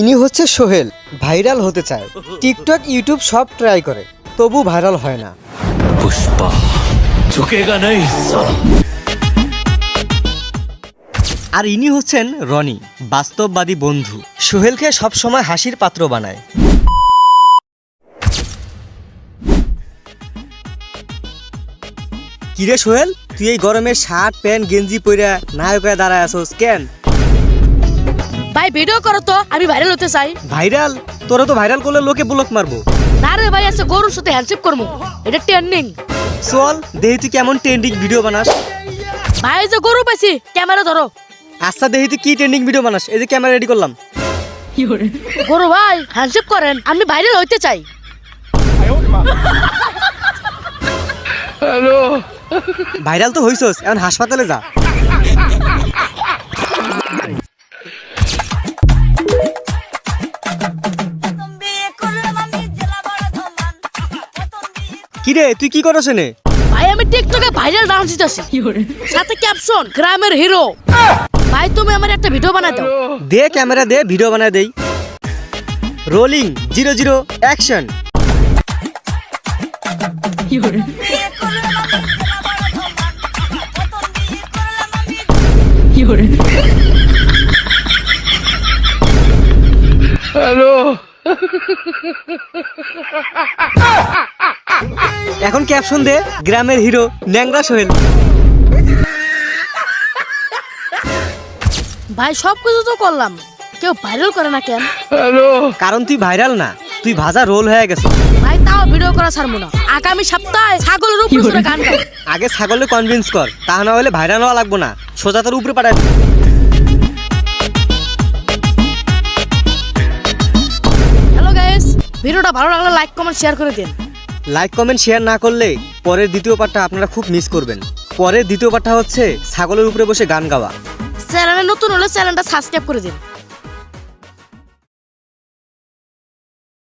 ইনি হচ্ছে সোহেল ভাইরাল হতে চায়। টিকটক ইউটিউব সব ট্রাই করে তবু ভাইরাল হয় না। আর ইনি হচ্ছেন রনি বাস্তববাদী বন্ধু। সোহেলকে সবসময় হাসির পাত্র বানায়। কিরে সোহেল? তুই এই গরমে শার্ট প্যান্ট গেঞ্জি পইরা নায়ক হয়ে দাঁড়ায় আসোস কেন? ভাই ভিডিও করো তো আমি ভাইরাল হতে চাই। ভাইরাল তোরা তো ভাইরাল করলে লোকে ব্লক মারবো। না রে ভাই আছে গরুর সাথে হ্যান্ডশেপ করব। এটা ট্রেন্ডিং চল দেহি তুই কেমন ট্রেন্ডিং ভিডিও বানাস। ভাই এই যে গরু পাইছি ক্যামেরা ধরো। আচ্ছা দেহি তুই কি ট্রেন্ডিং ভিডিও বানাস। এই যে ক্যামেরা রেডি করলাম। গরু ভাই হ্যান্ডশেপ করেন আমি ভাইরাল হইতে চাই। ভাইরাল তো হইছস এখন হাসপাতালে যা। কিরে তুই কি করছ নে ভাই আমি টিকটকে ভাইরাল ডান্স দিতেছি। সাথে ক্যাপশন গ্রামের হিরো ভাই তুমি আমার একটা ভিডিও বানাই দাও। দে ক্যামেরা দে ভিডিও বানায় দেই। রোলিং জিরো জিরো অ্যাকশন এখন ক্যাপশন দে গ্রামের হিরো ন্যাংরা সোহেল। ভাই সব কিছু তো করলাম। কেউ ভাইরাল করে না কেন? কারণ তুই ভাইরাল না। তুই ভাজা রোল হয়ে গেছ। ভাই তাও ভিডিও করা ছাড়বো না। আগামী সপ্তাহে ছাগলের উপরে চড়ে গান গাও আগে ছাগলে কনভিন্স কর তা না হলে ভাইরাল হওয়া লাগবো না। সোজা তোর উপরে পাঠাবি হ্যালো গাইস ভিডিওটা ভালো লাগলে লাইক কমেন্ট শেয়ার করে দিন। লাইক কমেন্ট শেয়ার না করলে পরের দ্বিতীয় পার্টটা আপনারা খুব মিস করবেন। পরের দ্বিতীয় পার্টটা হচ্ছে ছাগলের উপরে বসে গান গাওয়া। চ্যানেলে নতুন হলে চ্যানেলটা সাবস্ক্রাইব করে দিন।